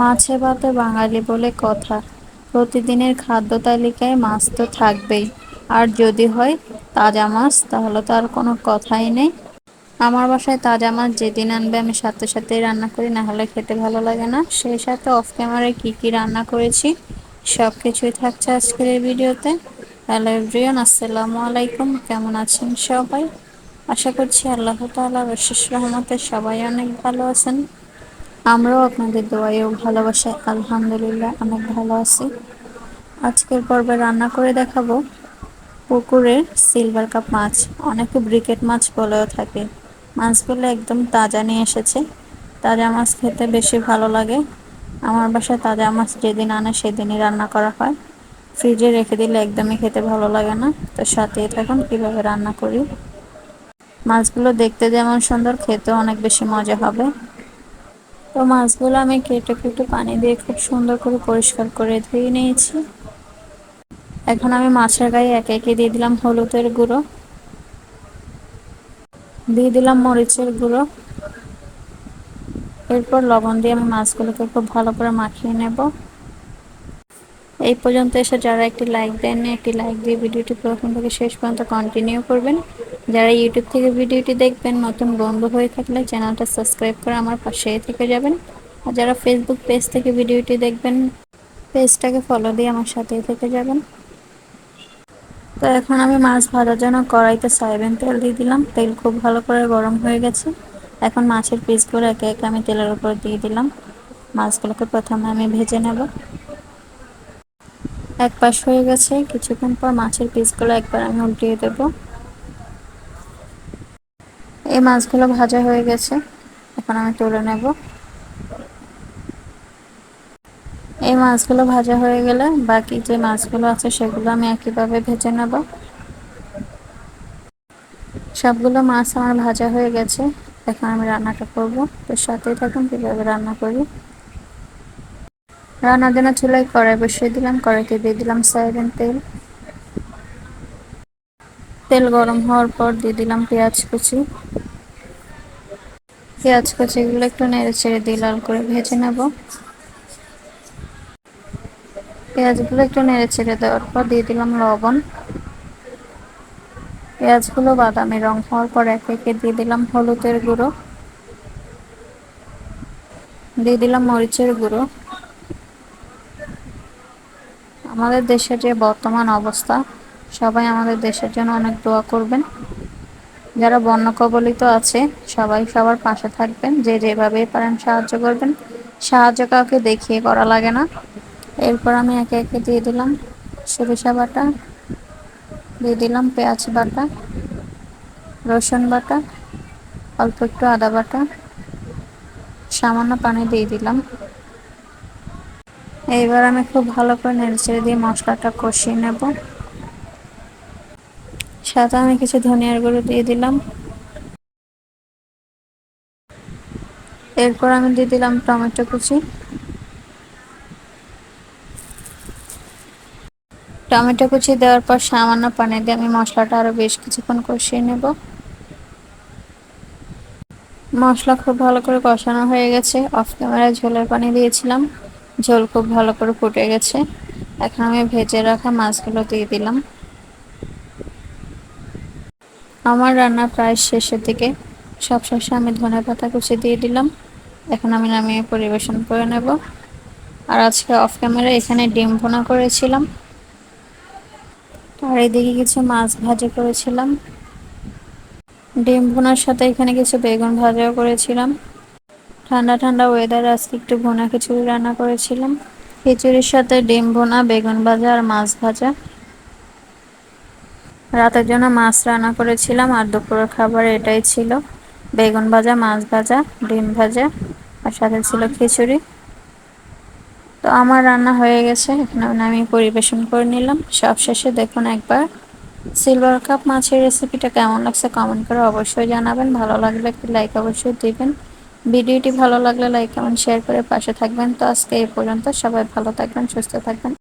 মাছে ভাতে বাঙালি বলে কথা। প্রতিদিনের খাদ্য তালিকায় মাছ তো থাকবেই। আর যদি হয় তাজা মাছ, তাহলে তো আর কোনো কথাই নেই। আমার বাসায় তাজা মাছ যেদিন আনবে আমি সাথে সাথেই রান্না করি, না হলে খেতে ভালো লাগে না। সেই সাথে অফ ক্যামেরায় কী কী রান্না করেছি সব কিছুই থাকছে আজকের এই ভিডিওতে। হ্যালো এভরিওয়ান আসসালামু আলাইকুম। কেমন আছেন সবাই? আশা করছি আল্লাহ তাআলা বিশেষ রহমতে সবাই অনেক ভালো আছেন। আমরাও আপনাদের দোয়াই ও ভালোবাসায়, আলহামদুলিল্লাহ, অনেক ভালো আছি। আজকের পর্বে রান্না করে দেখাবো পুকুরের সিলভার কাপ মাছ। অনেকে ব্রিকেট মাছ বলেও থাকে। মাছগুলো একদম তাজা নিয়ে এসেছে। তাজা মাছ খেতে বেশি ভালো লাগে। আমার বাসায় তাজা মাছ যেদিন আনে সেদিনই রান্না করা হয়। ফ্রিজে রেখে দিলে একদমই খেতে ভালো লাগে না। তো সাথেই থাকুন, কীভাবে রান্না করি। মাছগুলো দেখতে যেমন সুন্দর, খেতেও অনেক বেশি মজা হবে। তো মাছগুলো আমি কেটে কেটে পানি দিয়ে খুব সুন্দর করে পরিষ্কার করে ধুয়ে নিয়েছি। এখন আমি মাছের গায়ে একে একে দিয়ে দিলাম হলুদের গুঁড়ো। দিয়ে দিলাম মরিচের গুঁড়ো। এরপর লবণ দিয়ে আমি মাছগুলোকে খুব ভালো করে মাখিয়ে নেব। এই পর্যন্ত এসে যারা একটি লাইক দেননি, একটি লাইক দিয়ে ভিডিওটি প্রথম থেকে শেষ পর্যন্ত কন্টিনিউ করবেন। যারা ইউটিউব থেকে ভিডিওটি দেখবেন, নতুন বন্ধু হয়ে থাকলে চ্যানেলটা সাবস্ক্রাইব করে আমার পাশেই থেকে যাবেন। আর যারা ফেসবুক পেজ থেকে ভিডিওটি দেখবেন পেজটাকে ফলো দিয়ে আমার সাথেই থেকে যাবেন। তো এখন আমি মাছ ভাজার জন্য কড়াইতে সয়াবিন তেল দিয়ে দিলাম। তেল খুব ভালো করে গরম হয়ে গেছে। এখন মাছের পিসগুলো একে একে আমি তেলের উপর দিয়ে দিলাম। মাছগুলোকে প্রথমে আমি ভেজে নেব। এক পাশ হয়ে গেছে। কিছুক্ষণ পর মাছের পিসগুলো একবার আমি উল্টিয়ে দেব। এই মাছগুলো ভাজা হয়ে গেছে। এখন আমি তুলে নেব। এই মাছগুলো ভাজা হয়ে গেলে বাকি যে মাছগুলো আছে সেগুলো আমি একইভাবে ভেজে নেব। সবগুলো মাছ আমার ভাজা হয়ে গেছে। এখন আমি রান্নাটা করব। তো সাথেই থাকুন, কীভাবে রান্না করি। রান্নার জন্য চুলায় কড়াই বসিয়ে দিলাম। কড়াইতে দিয়ে দিলাম সয়াবিন তেল। তেল গরম হওয়ার পর দিয়ে দিলাম পেঁয়াজ কুচি। পেঁয়াজ কুচিগুলো একটু নেড়ে ছেড়ে দিয়ে লাল করে ভেজে নেব। পেঁয়াজগুলো একটু নেড়ে ছেড়ে দেওয়ার পর দিয়ে দিলাম লবণ। পেঁয়াজগুলো বাদামি রং হওয়ার পর এক একে দিয়ে দিলাম হলুদের গুঁড়ো। দিয়ে দিলাম মরিচের গুঁড়ো। আমাদের দেশের যে বর্তমান অবস্থা, সবাই আমাদের দেশের জন্য অনেক দোয়া করবেন। যারা বন্য কবলিত আছে, সবাই সবার পাশে থাকবেন। যে যেভাবে পারেন সাহায্য করবেন। সাহায্য কাউকে দেখিয়ে করা লাগে না। এরপর আমি একে একে দিয়ে দিলাম সরিষা বাটা, দিয়ে দিলাম পেঁয়াজ বাটা, রসুন বাটা, অল্প একটু আদা বাটা, সামান্য পানি দিয়ে দিলাম। এইবার আমি খুব ভালো করে নেড়ে ছেড়ে দিয়ে মশলাটা কষিয়ে নেব। সাথে আমি কিছু ধনিয়ার গুঁড়ো দিয়ে দিলাম। এরপর আমি দিয়ে দিলাম টমেটো কুচি। টমেটো কুচি দেওয়ার পর সামান্য পানি দিয়ে আমি মশলাটা আরও বেশ কিছুক্ষণ কষিয়ে নেব। মশলা খুব ভালো করে কষানো হয়ে গেছে। অফ ক্যামেরায় ঝোলের পানি দিয়েছিলাম। ঝোল খুব ভালো করে ফুটে গেছে। এখন আমি ভেজে রাখা মাছগুলো দিয়ে দিলাম। আমার রান্না প্রায় শেষের দিকে। সব শেষে আমি ধনে পাতা কুচি দিয়ে দিলাম। এখন আমি নামিয়ে পরিবেশন করে নেব। আর আজকে অফ ক্যামেরা এখানে ডিম ভোনা করেছিলাম। আর এদিকে কিছু মাছ ভাজি করেছিলাম। ডিম ভুনার সাথে এখানে কিছু বেগুন ভাজাও করেছিলাম। ঠান্ডা ঠান্ডা ওয়েদার আজকে একটু ভুনা খিচুড়ি রান্না করেছিলাম। খিচুড়ির সাথে ডিম ভুনা, বেগুন ভাজা আর মাছ ভাজা। রাতের জন্য মাছ রান্না করেছিলাম আর দুপুরের খাবার এটাই ছিল। বেগুন ভাজা, মাছ ভাজা, ডিম ভাজা, আর সাথে ছিল খিচুড়ি। তো আমার রান্না হয়ে গেছে, এখানে আমি পরিবেশন করে নিলাম। সব শেষে দেখুন একবার সিলভার কাপ মাছের রেসিপিটা কেমন লাগছে কমেন্ট করে অবশ্যই জানাবেন। ভালো লাগলে একটি লাইক অবশ্যই দিবেন। ভিডিওটি ভালো লাগলে লাইক কমেন্ট শেয়ার করে পাশে থাকবেন। তো আজকে এই পর্যন্ত সবাই ভালো থাকবেন, সুস্থ থাকবেন।